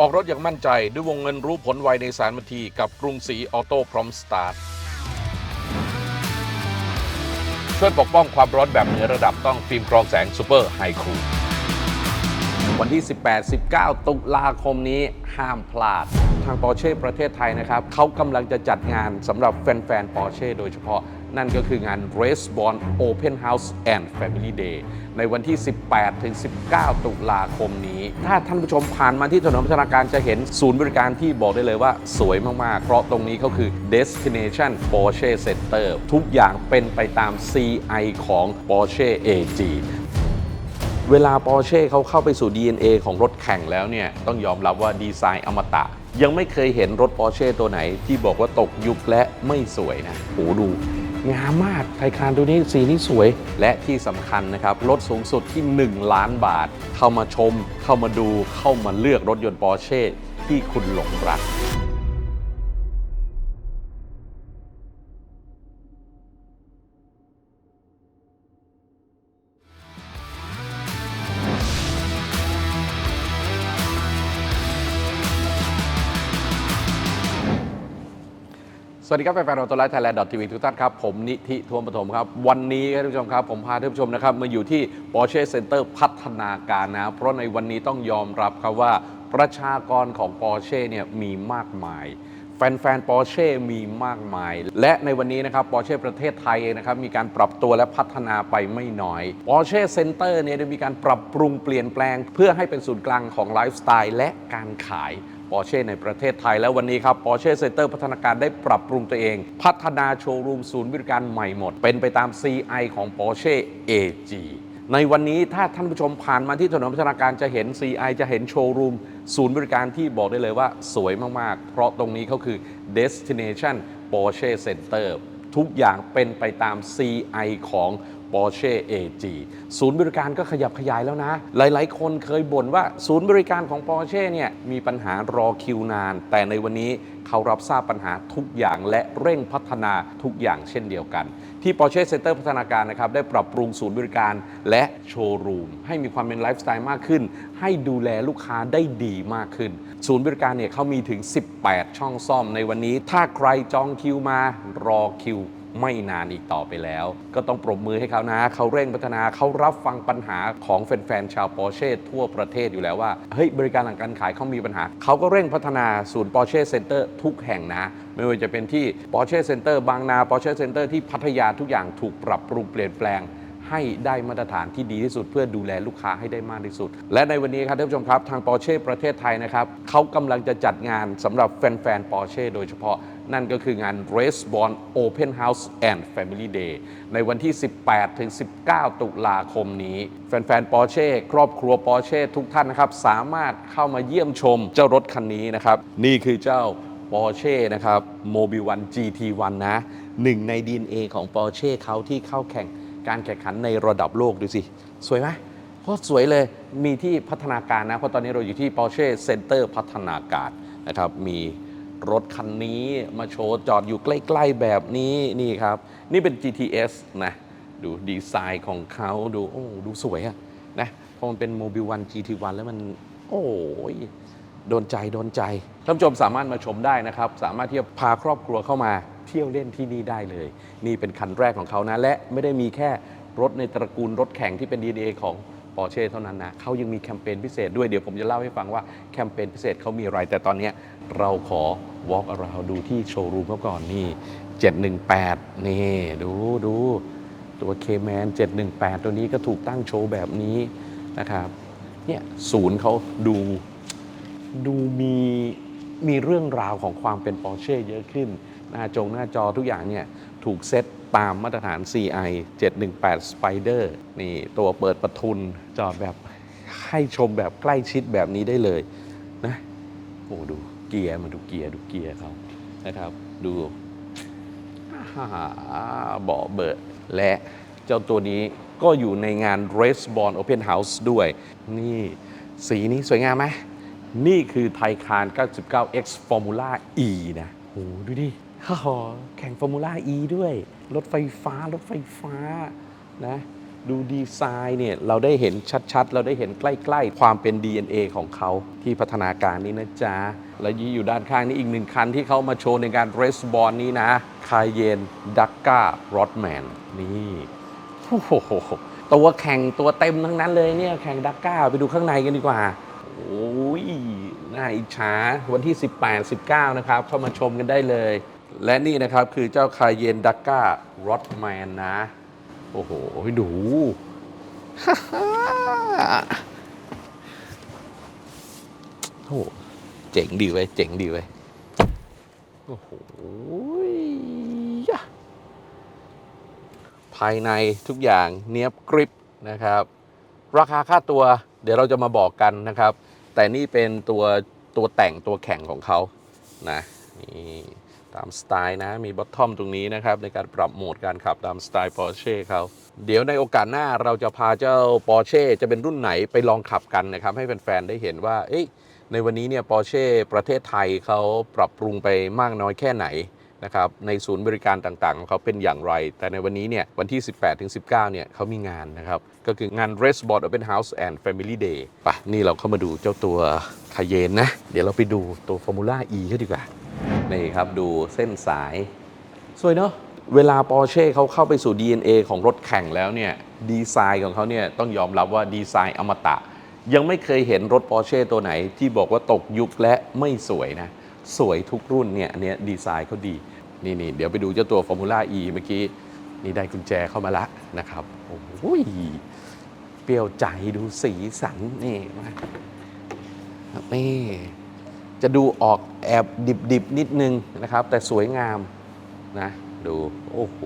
ออกรถอย่างมั่นใจด้วยวงเงินรู้ผลไวในสารบันทีกับกรุงศรีออโต้พร้อมสตาร์ทช่วยปกป้องความร้อนแบบเหนือระดับต้องฟิล์มกรองแสงซูเปอร์ไฮคูวันที่ 18-19 ตุลาคมนี้ห้ามพลาด ทางปอร์เช่ประเทศไทยนะครับเขากำลังจะจัดงานสำหรับแฟนๆปอร์เช่โดยเฉพาะ นั่นก็คืองาน Race Born Open House and Family Day ในวันที่ 18-19 ตุลาคมนี้ ถ้าท่านผู้ชมผ่านมาที่ถนนพัฒนาการจะเห็นศูนย์บริการที่บอกได้เลยว่าสวยมาก ๆ เพราะตรงนี้เขาคือ Destination Porsche Center ทุกอย่างเป็นไปตาม CI ของ Porsche AG เวลาปอร์เช่เขาเข้าไปสู่ DNA ของรถแข่งแล้วเนี่ย ต้องยอมรับว่าดีไซน์อมตะ ยังไม่เคยเห็นรถปอร์เช่ตัวไหน ที่บอกว่าตกยุคและไม่สวยนะโหดู งามมากไทยคานตัวนี้สีนี้สวย และที่สำคัญนะครับรถสูงสุดที่ 1 ล้านบาท เข้ามาชม เข้ามาดูเข้ามาเลือกรถยนต์ปอร์เช่ที่คุณหลงรัก วัสดีครับแฟนๆเราตัวไลฟ์ไทยแลนด์ทีวีทุกท่านครับ ผมนิธิทวมปฐมครับ วันนี้ครับท่านผู้ชมครับ ผมพาท่านผู้ชมนะครับมาอยู่ที่ Porsche Center พัฒนาการนะ เพราะในวันนี้ต้องยอมรับครับว่าประชากรของ Porsche เนี่ยมีมากมายแฟนๆ Porsche มีมากมาย และในวันนี้นะครับ Porsche ประเทศไทยนะครับมีการปรับตัวและพัฒนาไปไม่น้อย Porsche Center เนี่ยได้มีการปรับปรุงเปลี่ยนแปลง เพื่อให้เป็นศูนย์กลางของไลฟ์สไตล์และการขาย ปอร์เช่ในประเทศไทย แล้ววันนี้ครับปอร์เช่เซ็นเตอร์พัฒนาการได้ปรับปรุงตัวเอง พัฒนาโชว์รูมศูนย์บริการใหม่หมด เป็นไปตาม CI ของ Porsche AG ในวันนี้ถ้าท่านผู้ชมผ่านมาที่ถนนพัฒนาการจะเห็น CI จะเห็นโชว์รูมศูนย์บริการที่บอกได้เลยว่าสวยมากๆ เพราะตรงนี้เขาคือ Destination Porsche Center ทุกอย่างเป็นไปตาม CI ของ Porsche AG ศูนย์บริการก็ขยับขยายแล้วนะ หลายๆ คนเคยบ่นว่าศูนย์บริการของ Porsche เนี่ยมีปัญหารอคิวนาน แต่ในวันนี้เขารับทราบปัญหาทุกอย่างและเร่งพัฒนาทุกอย่างเช่นเดียวกัน ที่ Porsche Center พัฒนาการนะครับได้ปรับปรุงศูนย์บริการและโชว์รูมให้มีความเป็นไลฟ์สไตล์มากขึ้น ให้ดูแลลูกค้าได้ดีมากขึ้น ศูนย์บริการเนี่ยเขามีถึง 18 ช่องซ่อมในวันนี้ ถ้าใครจองคิวมารอคิว ไม่นานอีกต่อไปแล้ว ก็ต้องปรบมือให้เขานะ เขาเร่งพัฒนาเขารับฟังปัญหาของแฟนๆชาวปอร์เช่ทั่วประเทศอยู่แล้วว่าเฮ้ยบริการหลังการขายเขามีปัญหา เขาก็เร่งพัฒนาศูนย์ปอร์เช่เซ็นเตอร์ทุกแห่งนะ ไม่ว่าจะเป็นที่ปอร์เช่เซ็นเตอร์บางนาปอร์เช่เซ็นเตอร์ที่พัทยาทุกอย่างถูกปรับปรุงเปลี่ยนแปลง ให้ได้มาตรฐานที่ดีที่สุด เพื่อดูแลลูกค้าให้ได้มากที่สุด และในวันนี้ครับท่านผู้ชมครับทางปอร์เช่ประเทศไทยนะครับเขากำลังจะจัดงานสำหรับแฟนๆปอร์เช่โดยเฉพาะนั่นก็คืองาน Race Born Open House and Family Day ในวันที่ 18 ถึง 19 ตุลาคมนี้ แฟนๆปอร์เช่ครอบครัวปอร์เช่ทุกท่านนะครับ สามารถเข้ามาเยี่ยมชมเจ้ารถคันนี้นะครับ นี่คือเจ้า Porsche นะครับ Mobil 1 GT1 นะหนึ่งใน DNA ของ Porsche เขาที่เข้าแข่ง การแข่งขันในระดับโลกดูสิ สวยไหมโคตรสวยเลยมีที่พัฒนาการนะ เพราะตอนนี้เราอยู่ที่ Porsche Center พัฒนาการนะครับ มีรถคันนี้มาโชว์จอดอยู่ใกล้ๆแบบนี้นี่ครับ นี่เป็น GTS นะดูดีไซน์ของเขาดูโอ้ดูสวยอะนะพอมันเป็น Mobil 1 GT1 แล้วมัน โอ้ยโดนใจโดนใจท่านผู้ชมสามารถมาชมได้นะครับ สามารถที่จะพาครอบครัวเข้ามา เที่ยวเล่นที่นี่ได้เลย นี่เป็นคันแรกของเขานะ และไม่ได้มีแค่รถในตระกูลรถแข่งที่เป็น DNA ของปอร์เช่เท่านั้นนะเขายังมีแคมเปญพิเศษด้วยเดี๋ยวผมจะเล่าให้ฟังว่าแคมเปญพิเศษเขามีอะไร แต่ตอนนี้เราขอ walk around ดูที่โชว์รูมเขาก่อนนี่ 718 นี่ ดูดูตัว K-Man 718 ตัวนี้ก็ถูกตั้งโชว์แบบนี้นะครับเนี่ยศูนย์เขาดูดูมีมีเรื่องราวของความเป็นปอร์เช่เยอะขึ้น หน้าจงหน้าจอทุกอย่างเนี่ยถูกเซตตามมาตรฐาน CI 718 Spider นี่ตัวเปิดประทุนจอแบบให้ชมแบบใกล้ชิดแบบนี้ได้เลยนะโอ้ดูเกียร์มาดูเกียร์ดูเกียร์เขานะครับ ดูเบาะเบิดและเจ้าตัวนี้ก็อยู่ในงาน Race Born Open House ด้วย นี่สีนี้สวยงามไหมนี่คือไทคาน 99X Formula E นะโหดูดิ แข่ง Formula E ด้วย รถไฟฟ้า รถไฟฟ้านะดูดีไซน์เนี่ย เราได้เห็นชัดๆ เราได้เห็นใกล้ๆ ความเป็น DNA ของเขาที่พัฒนาการนี้นะจ๊ะ และยี่อยู่ด้านข้างนี้อีกหนึ่งคันที่เขามาโชว์ในการเรสบอลนี้นะ คายเยนดักก้ารอดแมนนี่โอ้โหตัวแข่งตัวเต็มทั้งนั้นเลยเนี่ย แข่งดักก้าไปดูข้างในกันดีกว่า โอ้ย น่าอิจฉาวันที่ 18 19 นะครับ เข้ามาชมกันได้เลย และนี่นะครับคือเจ้าคายเยนดักก้ารอดแมนนะ โอ้โหดูโอ้โหเจ๋งดีเว้ยเจ๋งดีเว้ยโอ้โหภายในทุกอย่างเนียบกริบนะครับ ราคาค่าตัวเดี๋ยวเราจะมาบอกกันนะครับ แต่นี่เป็นตัวตัวแต่งตัวแข่งของเขานะนี่ ตามสไตล์นะ มีบอททอมตรงนี้นะครับ ในการปรับโหมดการขับตามสไตล์ Porsche เขาเดี๋ยวในโอกาสหน้าเราจะพาเจ้า Porsche จะเป็นรุ่นไหนไปลองขับกันนะครับ ให้แฟนๆได้เห็นว่าในวันนี้เนี่ย Porsche ประเทศไทยเขาปรับปรุงไปมากน้อยแค่ไหนนะครับในศูนย์บริการต่างๆของเขาเป็นอย่างไร แต่ในวันนี้เนี่ยวันที่ 18ถึง19 เนี่ยเขามีงานนะครับ ก็คืองาน r e s b o r d Open House and Family Day ปะนี่เราเข้ามาดูเจ้าตัวคาเยนนะ เดี๋ยวเราไปดูตัว Formula E เขาดีกว่า นี่ครับดูเส้นสาย สวยเนาะเวลาปอร์เช่เขาเข้าไปสู่ DNA ของรถแข่งแล้วเนี่ยดีไซน์ของเขาเนี่ยต้องยอมรับว่าดีไซน์อมตะ ยังไม่เคยเห็นรถปอร์เช่ตัวไหน ที่บอกว่าตกยุคและไม่สวยนะ สวยทุกรุ่นเนี่ยอันเนี้ยดีไซน์เขาดี นี่นี่เดี๋ยวไปดูเจ้าตัว Formula E เมื่อกี้ นี่ได้กุญแจเข้ามาละนะครับ โอ้ยเปรี้ยวใจดูสีสันนี่มานี่ จะดูออกแอบดิบๆนิดนึงนะครับ แต่สวยงามนะดูโอ้โห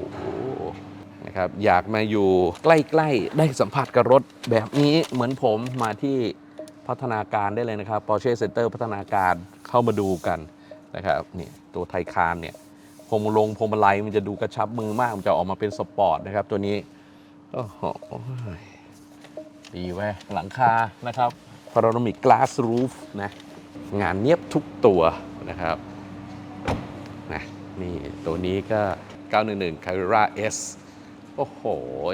นะครับอยากมาอยู่ใกล้ๆ ได้สัมผัสกับรถแบบนี้เหมือนผมมาที่พัฒนาการได้เลยนะครับ Porsche Center พัฒนาการเข้ามาดูกันนะครับนี่ตัวไทคานเนี่ยพวงมลงพวงมาลัยมันจะดูกระชับมือมาก มันจะออกมาเป็นสปอร์ตนะครับ ตัวนี้โอ้โหดีเว้ยหลังคานะครับ Panoramic Glass Roof นะ งานเนียบทุกตัวนะครับนะนี่ตัวนี้ก็ 911 Carrera S โอ้โห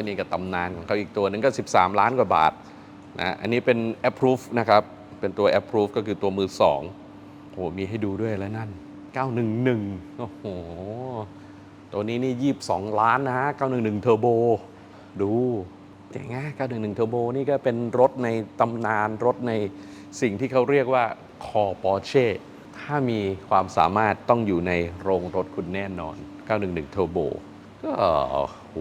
นี่ก็ตำนานของเขาอีกตัวหนึงก็ 13 ล้านกว่าบาทนะอันนี้เป็น Approve นะครับ เป็นตัว Approve ก็คือตัวมือ2โอ้โห มีให้ดูด้วยแล้วนั่น 911 โอ้โห ตัวนี้นี่ 22 ล้านนะฮะ 911 Turbo ดูเจ๋งอะ911 Turbo นี่ก็เป็นรถในตำนานรถใน สิ่งที่เขาเรียกว่าคอปอร์เช่ถ้ามีความสามารถต้องอยู่ในโรงรถคุณแน่นอน 911 Turbo ก็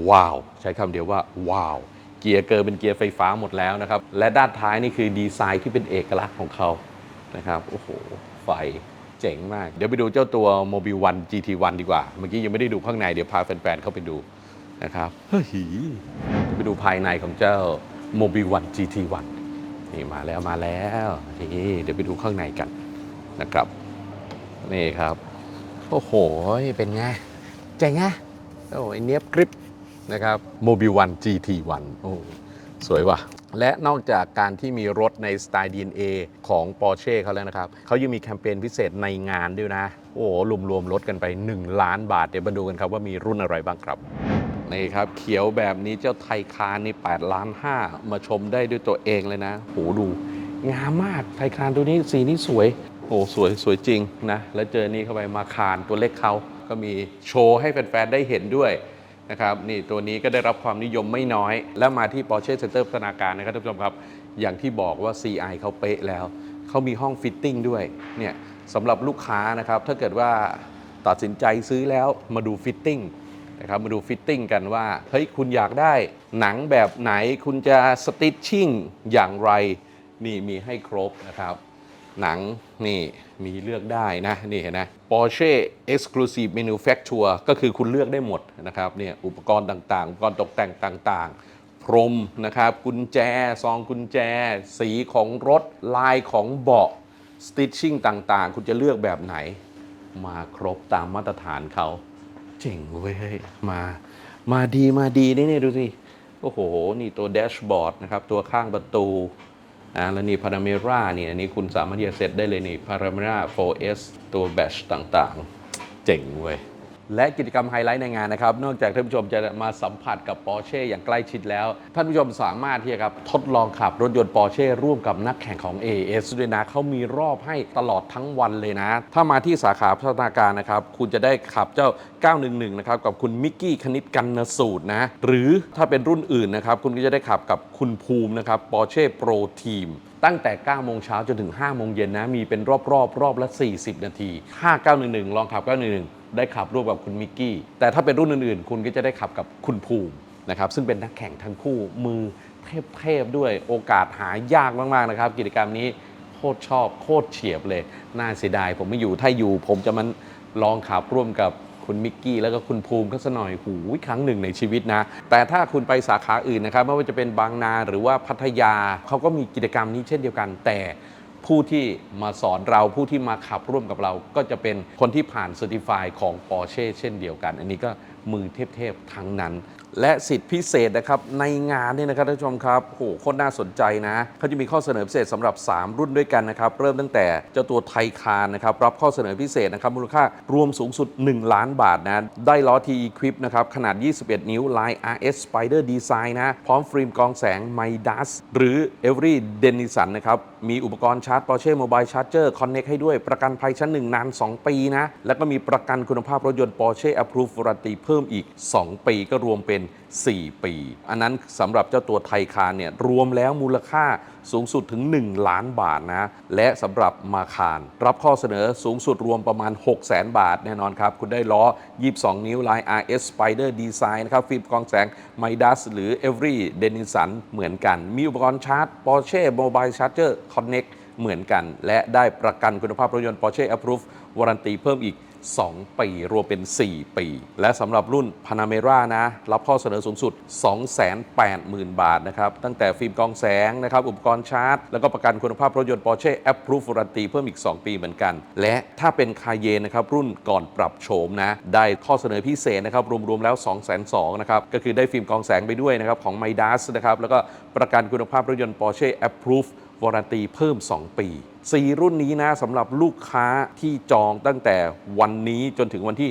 ว้าว ใช้คำเดียวว่า ว้าว เกียร์เกิร์เป็นเกียร์ไฟฟ้าหมดแล้วนะครับ และด้านท้ายนี่คือดีไซน์ที่เป็นเอกลักษณ์ของเขานะครับ โอ้โห ไฟเจ๋งมาก เดี๋ยวไปดูเจ้าตัว Mobile One GT1 ดีกว่า เมื่อกี้ยังไม่ได้ดูข้างใน เดี๋ยวพาแฟนๆเข้าไปดูนะครับ เฮ้ย ไปดูภายในของเจ้า Mobile One GT1 นี่มาแล้วมาแล้วนี่เดี๋ยวไปดูข้างในกันนะครับ นี่ครับ โอ้โห เป็นไงเจ๋งไงโอ้ยเนียบกริปนะครับ Mobile One GT1 โอ้สวยว่ะ และนอกจากการที่มีรถในสไตล์ DNA ของ Porsche เขาแล้วนะครับ เขายังมีแคมเปญพิเศษในงานด้วยนะ โอ้โหรวมๆรถกันไป 1 ล้านบาท เดี๋ยวมาดูกันครับว่ามีรุ่นอะไรบ้างครับ นี่ครับ เขียวแบบนี้เจ้าไทคานนี่8ล้าน5มาชมได้ด้วยตัวเองเลยนะโหดู งามมากไทคานตัวนี้สีนี้สวย โอ้สวยสวยจริงนะ แล้วเจอนี่เข้าไปมาคานตัวเล็กเขาก็มีโชว์ให้แฟนๆได้เห็นด้วยนะครับนี่ตัวนี้ก็ได้รับความนิยมไม่น้อย แล้วมาที่ Porsche Center พัฒนาการนะครับท่านผู้ชมครับ อย่างที่บอกว่า CI เขาเป๊ะแล้ว เขามีห้องฟิตติ้งด้วยเนี่ยสำหรับลูกค้านะครับ ถ้าเกิดว่าตัดสินใจซื้อแล้วมาดูฟิตติ้ง นะครับมาดูฟิตติ้งกันว่าเฮ้ยคุณอยากได้หนังแบบไหนคุณจะสติชชิ่งอย่างไรนี่มีให้ครบนะครับ หนังนี่มีเลือกได้นะนี่เห็นไหม Porsche Exclusive Manufacture ก็คือคุณเลือกได้หมดนะครับเนี่ยอุปกรณ์ต่างๆ อุปกรณ์ตกแต่งต่างๆพรมนะครับกุญแจ ซองกุญแจ สีของรถ ลายของเบาะสติชชิ่งต่างๆ คุณจะเลือกแบบไหน มาครบตามมาตรฐานเขา เจ๋งเว้ยมา มาดีมาดีนี่นี่ดูสิ โอ้โห นี่ตัวแดชบอร์ดนะครับ ตัวข้างประตูอ่าแล้วนี่พาราเมราเนี่ยอันนี้คุณสามารถที่จะเซตได้เลยนี่พาราเมรา 4S ตัวแบชต่างๆ เจ๋งเว้ย และกิจกรรมไฮไลท์ในงานนะครับ นอกจากท่านผู้ชมจะมาสัมผัสกับปอร์เช่อย่างใกล้ชิดแล้ว ท่านผู้ชมสามารถที่จะครับทดลองขับรถยนต์ปอร์เช่ร่วมกับนักแข่งของ AS ด้วยนะเขามีรอบให้ตลอดทั้งวันเลยนะ ถ้ามาที่สาขาพัฒนาการนะครับ คุณจะได้ขับเจ้า 911 นะครับ กับคุณมิกกี้คณิตกันนสูตรนะ หรือถ้าเป็นรุ่นอื่นนะครับ คุณก็จะได้ขับกับคุณภูมินะครับปอร์เช่โปรทีมตั้งแต่ 9 โมงเช้าจนถึง 5 โมงเย็นนะ มีเป็นรอบๆ รอบรอบละ 40 นาที 5911 ลองขับ 911 ได้ขับร่วมกับคุณมิกกี้ แต่ถ้าเป็นรุ่นอื่นๆ คุณก็จะได้ขับกับคุณภูมินะครับ ซึ่งเป็นนักแข่งทั้งคู่มือเทพๆด้วยโอกาสหายากมากๆนะครับ กิจกรรมนี้โคตรชอบโคตรเฉียบเลย น่าเสียดายผมไม่อยู่ถ้าอยู่ผมจะมันลองขับร่วมกับคุณมิกกี้แล้วก็คุณภูมิก็สหน่อยหูยครั้งหนึ่งในชีวิตนะ แต่ถ้าคุณไปสาขาอื่นนะครับไม่ว่าจะเป็นบางนาหรือว่าพัทยาเขาก็มีกิจกรรมนี้เช่นเดียวกันแต่ ผู้ที่มาสอนเราผู้ที่มาขับร่วมกับเรา ก็จะเป็นคนที่ผ่านเซอร์ติฟายของ Porsche เช่นเดียวกัน อันนี้ก็มือเทพๆทั้งนั้น และสิทธิพิเศษนะครับ ในงานเนี่ยนะครับท่านผู้ชมครับโหโคตรน่าสนใจนะเขาจะมีข้อเสนอพิเศษสำหรับ 3 รุ่นด้วยกันนะครับ เริ่มตั้งแต่เจ้าตัวไทคานนะครับ รับข้อเสนอพิเศษนะครับ มูลค่ารวมสูงสุด 1 ล้านบาทนะ ได้ล้อ T Equip นะครับ ขนาด 21 นิ้วลาย RS Spider Design นะ พร้อมฟิล์มกองแสง Midas หรือ Every Denison นะครับ มีอุปกรณ์ชาร์จ Porsche Mobile Charger Connect ให้ด้วยประกันภัยชั้น1นาน 2 ปีนะ แล้วก็มีประกันคุณภาพรถยนต์ Porsche Approved Warranty เพิ่มอีก 2 ปีก็รวมเป็น 4 ปี อันนั้นสำหรับเจ้าตัวไทคานเนี่ยรวมแล้วมูลค่าสูงสุดถึง 1 ล้านบาทนะ และสำหรับมาคาร รับข้อเสนอสูงสุดรวมประมาณ 6 0 0 0 0 0บาทแน่นอนครับ คุณได้ล้อ 22 นิ้วลาย RS Spider Design นะครับ ฟิล์มกรองแสง Midas หรือ Every Denison เหมือนกัน มีอุปกรณ์ชาร์จ Porsche Mobile Charger Connect เหมือนกัน และได้ประกันคุณภาพรถยนต์ Porsche Approved Warranty เพิ่มอีก 2 ปี รวมเป็น 4 ปี และสำหรับรุ่น Panamera นะ รับข้อเสนอสูงสุด 280,000 บาทนะครับ ตั้งแต่ฟิล์มกองแสงนะครับ อุปกรณ์ชาร์จ แล้วก็ประกันคุณภาพรถยนต์ Porsche Approved Warranty เพิ่มอีก 2 ปีเหมือนกัน และถ้าเป็นคาเยนนะครับ รุ่นก่อนปรับโฉมนะ ได้ข้อเสนอพิเศษนะครับ รวมๆแล้ว 2 2 0 0 0นะครับ ก็คือได้ฟิล์มกองแสงไปด้วยนะครับของ Midas นะครับ แล้วก็ประกันคุณภาพรถยนต์ Porsche Approved นตีเพิ่ม 2 ปี 4 รุ่นนี้นะสำหรับลูกค้าที่จองตั้งแต่วันนี้จนถึงวันที่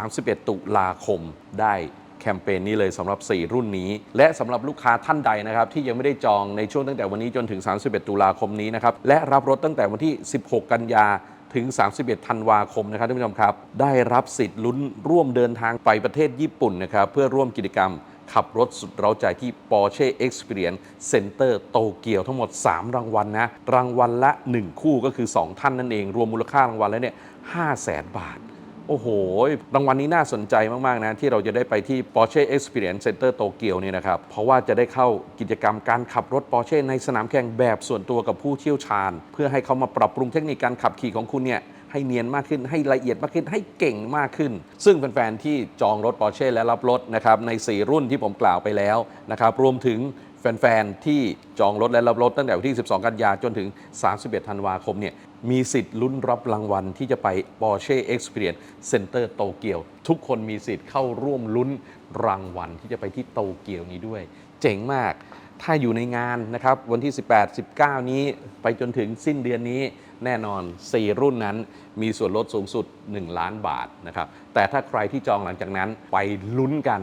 31 ตุลาคมได้แคมเปญนี้เลยสำหรับ 4 รุ่นนี้ และสำหรับลูกค้าท่านใดนะครับ ที่ยังไม่ได้จองในช่วงตั้งแต่วันนี้จนถึง 31 ตุลาคมนี้นะครับและรับรถตั้งแต่วันที่ 16 กันยาถึง 31 ธันวาคมนะครับท่านผู้ชมครับ ได้รับสิทธิ์ลุ้นร่วมเดินทางไปประเทศญี่ปุ่นนะครับเพื่อร่วมกิจกรรม ขับรถสุดเร้าใจที่ Porsche Experience Center โตเกียวทั้งหมด 3 รางวัลนะรางวัลละ 1 คู่ก็คือ 2 ท่านนั่นเอง รวมมูลค่ารางวัลแล้วเนี่ย5 0 0แสนบาทโอ้โห รางวัลนี้น่าสนใจมาก ๆ นะ ที่เราจะได้ไปที่ Porsche Experience Center โตเกียวเนี่ยนะครับ เพราะว่าจะได้เข้ากิจกรรมการขับรถ Porsche ในสนามแข่งแบบส่วนตัวกับผู้เชี่ยวชาญ เพื่อให้เขามาปรับปรุงเทคนิคการขับขี่ของคุณเนี่ย ให้เนียนมากขึ้น ให้ละเอียดมากขึ้น ให้เก่งมากขึ้น ซึ่งแฟนๆที่จองรถปอร์เช่และรับรถนะครับใน 4 รุ่นที่ผมกล่าวไปแล้วนะครับรวมถึง แฟน ๆ ที่จองรถและรับรถตั้งแต่วันที่ 12 กันยาจนถึง 31 ธันวาคมเนี่ยมีสิทธิ์ลุ้นรับรางวัลที่จะไป Porsche Experience Center โตเกียว ทุกคนมีสิทธิ์เข้าร่วมลุ้นรางวัลที่จะไปที่โตเกียวนี้ด้วย เจ๋งมาก ถ้าอยู่ในงานนะครับ วันที่ 18 19 นี้ไปจนถึงสิ้นเดือนนี้แน่นอน 4 รุ่นนั้นมีส่วนลดสูงสุด 1 ล้านบาทนะครับแต่ถ้าใครที่จองหลังจากนั้นไปลุ้นกัน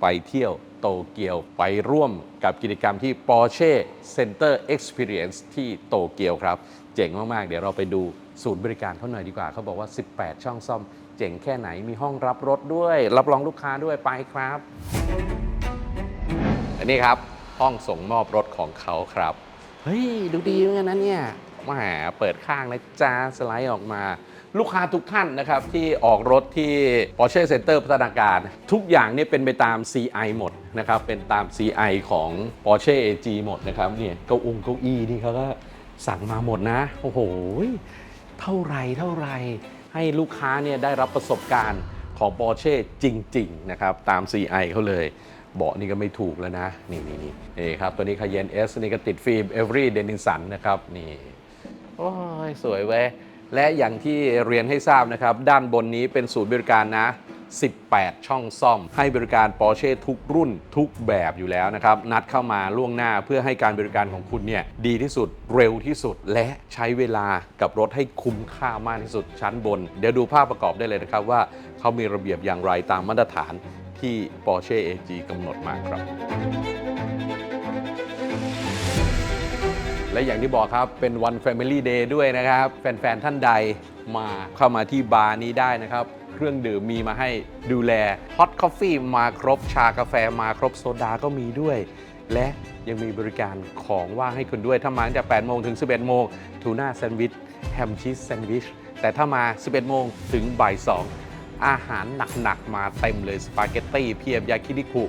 ไปเที่ยวโตเกียวไปร่วมกับกิจกรรมที่ Porsche Center Experience ที่โตเกียวครับ เจ๋งมาก ๆ เดี๋ยวเราไปดูศูนย์บริการเขาหน่อยดีกว่า เขาบอกว่า 18 ช่องซ่อม เจ๋งแค่ไหนมีห้องรับรถด้วย รับรองลูกค้าด้วยไปครับ อันนี้ครับ ห้องส่งมอบรถของเขาครับ เฮ้ย ดูดีเหมือนกันนะเนี่ยมาหาเปิดข้างนะจ้าสไลด์ออกมา ลูกค้าทุกท่านนะครับ ที่ออกรถที่ Porsche Center พัฒนาการ ทุกอย่างเนี่ยเป็นไปตาม CI หมดนะครับ เป็นตาม CI ของ Porsche AG หมดนะครับเนี่ยเก้าองเก้าอี้นี่เขาก็สั่งมาหมดนะ โอ้โห เท่าไรเท่าไรให้ลูกค้าเนี่ยได้รับประสบการณ์ของ Porsche จริง ๆ นะครับ ตาม CI เขาเลยเบาะนี่ก็ไม่ถูกแล้วนะ นี่นี่นี่นี่ครับ ตัวนี้คาเยน S นี่ก็ติดฟิล์ม Every Denison นะครับ นี่ โอ้ย สวยเว้ย และอย่างที่เรียนให้ทราบนะครับ ด้านบนนี้เป็นศูนย์บริการนะ 18 ช่องซ่อม ให้บริการ Porsche ทุกรุ่นทุกแบบอยู่แล้วนะครับ นัดเข้ามาล่วงหน้าเพื่อให้การบริการของคุณเนี่ยดีที่สุดเร็วที่สุด และใช้เวลากับรถให้คุ้มค่ามากที่สุดชั้นบน เดี๋ยวดูภาพประกอบได้เลยนะครับว่าเขามีระเบียบอย่างไรตามมาตรฐานที่ Porsche AG กำหนดมาครับ และอย่างที่บอกครับเป็นวัน Family Day ด้วยนะครับ แฟน ๆ ท่านใดมาเข้ามาที่บาร์นี้ได้นะครับ เครื่องดื่มมีมาให้ดูแลฮอต c o f ฟ e มาครบชากาแฟมาครบโซดาก็มีด้วย และยังมีบริการของว่างให้คุณด้วย ถ้ามาตั้งแต่8โมงถึง 11โมงทูน่าแซนด์วิชแฮมชีสแซนด์วิชแต่ถ้ามา 11 โมงถึงบ่าย2อาหารหนัก ๆ มาเต็มเลยสปาเกตตี้เพียบยาคินิคุ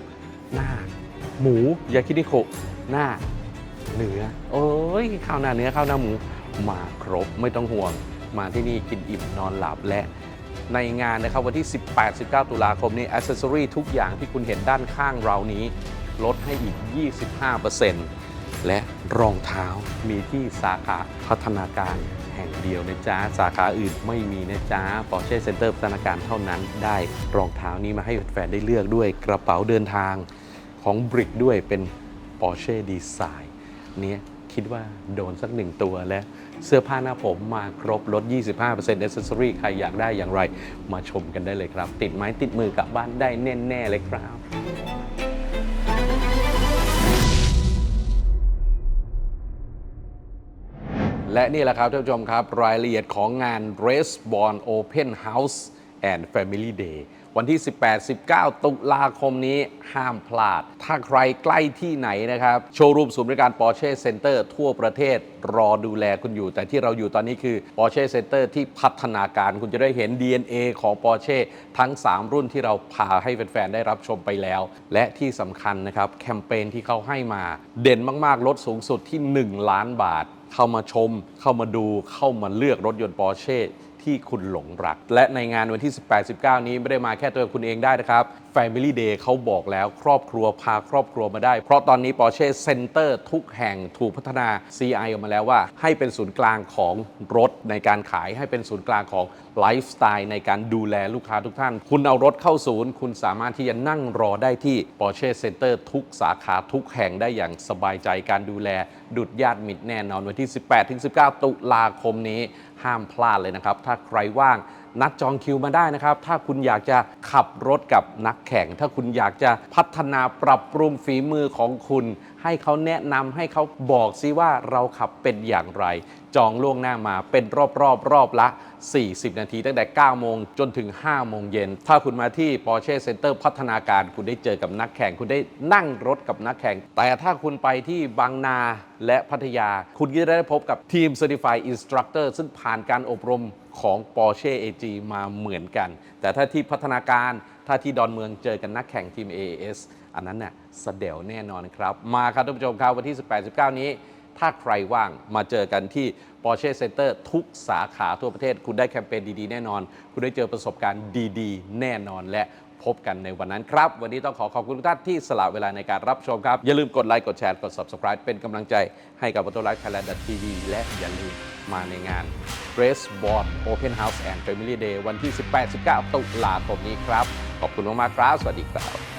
หน้า หมูยาคินิคุหน้า เนื้อโอ้ยข้าวหน้าเนื้อข้าวหน้าหมูมาครบไม่ต้องห่วง มาที่นี่กินอิ่มนอนหลับและในงานนะครับวันที่ 18-19 ตุลาคมนี้อ c เซสซอรีทุกอย่างที่คุณเห็นด้านข้างเรานี้ ลดให้อีก 25%และรองเท้ามีที่สาขาพัฒนาการแห่งเดียวนะจ๊ะ สาขาอื่นไม่มีนะจ๊ะ Porsche Center พัฒนาการเท่านั้นได้รองเท้านี้มาให้แฟนได้เลือกด้วยกระเป๋าเดินทางของ Brick ด้วยเป็น Porsche Design เนี้ ยคิดว่าโดนสักหนึ่งตัวและเสื้อผ้าหน้าผมมาครบลด 25% accessory ใครอยากได้อย่างไร มาชมกันได้เลยครับ ติดไม้ติดมือกลับบ้านได้แน่ ๆ เลยครับและนี่แหละครับท่านผู้ชมครับ รายละเอียดของงาน Race Born Open House and Family Day วันที่ 18-19 ตุลาคมนี้ห้ามพลาด ถ้าใครใกล้ที่ไหนนะครับ โชว์รูมศูนย์บริการ Porsche Center ทั่วประเทศรอดูแลคุณอยู่ แต่ที่เราอยู่ตอนนี้คือ Porsche Center ที่พัฒนาการคุณจะได้เห็น DNA ของ Porsche ทั้ง 3 รุ่นที่เราพาให้แฟน ๆ ได้รับชมไปแล้ว และที่สำคัญนะครับ แคมเปญที่เขาให้มา เด่นมาก ๆ ลดสูงสุดที่ 1 ล้านบาท เข้ามาชม เข้ามาดู เข้ามาเลือกรถยนต์ Porsche ที่คุณหลงรัก และในงานวันที่ 18-19 นี้ไม่ได้มาแค่ตัวคุณเองได้นะครับ Family Day เขาบอกแล้วครอบครัวพาครอบครัวมาได้ เพราะตอนนี้ Porsche Center ทุกแห่งถูกพัฒนา CI ออกมาแล้วว่า ให้เป็นศูนย์กลางของรถในการขายให้เป็นศูนย์กลางของไลฟ์สไตล์ในการดูแลลูกค้าทุกท่าน คุณเอารถเข้าศูนย์ คุณสามารถที่จะนั่งรอได้ที่ Porsche Center ทุกสาขาทุกแห่งได้อย่างสบายใจการดูแล ดุดญาติมิตรแน่นอนวันที่ 18-19 ตุลาคมนี้ ห้ามพลาดเลยนะครับ ถ้าใครว่างนัดจองคิวมาได้นะครับ ถ้าคุณอยากจะขับรถกับนักแข่ง ถ้าคุณอยากจะพัฒนาปรับปรุงฝีมือของคุณ ให้เขาแนะนำให้เขาบอกซิว่าเราขับเป็นอย่างไร จองล่วงหน้ามาเป็นรอบรอบรอบละ 40 นาที ตั้งแต่ 9 โมงจนถึง 5 โมงเย็น ถ้าคุณมาที่ Porsche Center พัฒนาการคุณได้เจอกับนักแข่ง คุณได้นั่งรถกับนักแข่ง แต่ถ้าคุณไปที่บางนาและพัทยา คุณก็จะได้พบกับทีม Certified Instructor ซึ่งผ่านการอบรมของ Porsche AG มาเหมือนกัน แต่ถ้าที่พัฒนาการถ้าที่ดอนเมืองเจอกันนักแข่งทีม AAS อันนั้นเนี่ยะสเดวแน่นอนครับ มาครับท่านผู้ชมครับวันที่ 18-19 นี้ ถ้าใครว่างมาเจอกันที่ Porsche Center ทุกสาขาทั่วประเทศ คุณได้แคมเปญดี ๆ แน่นอน คุณได้เจอประสบการณ์ดี ๆ แน่นอนและพบกันในวันนั้นครับ วันนี้ต้องขอขอบคุณทุกท่านที่สละเวลาในการรับชมครับ อย่าลืมกดไลค์กดแชร์กด Subscribe เป็นกำลังใจให้กับ Auto Life Thailand TV และอย่าลืมมาในงาน Race Board Open House and Family Day วันที่ 18-19 ตุลาคมนี้ครับ ขอบคุณมากๆครับ สวัสดีครับ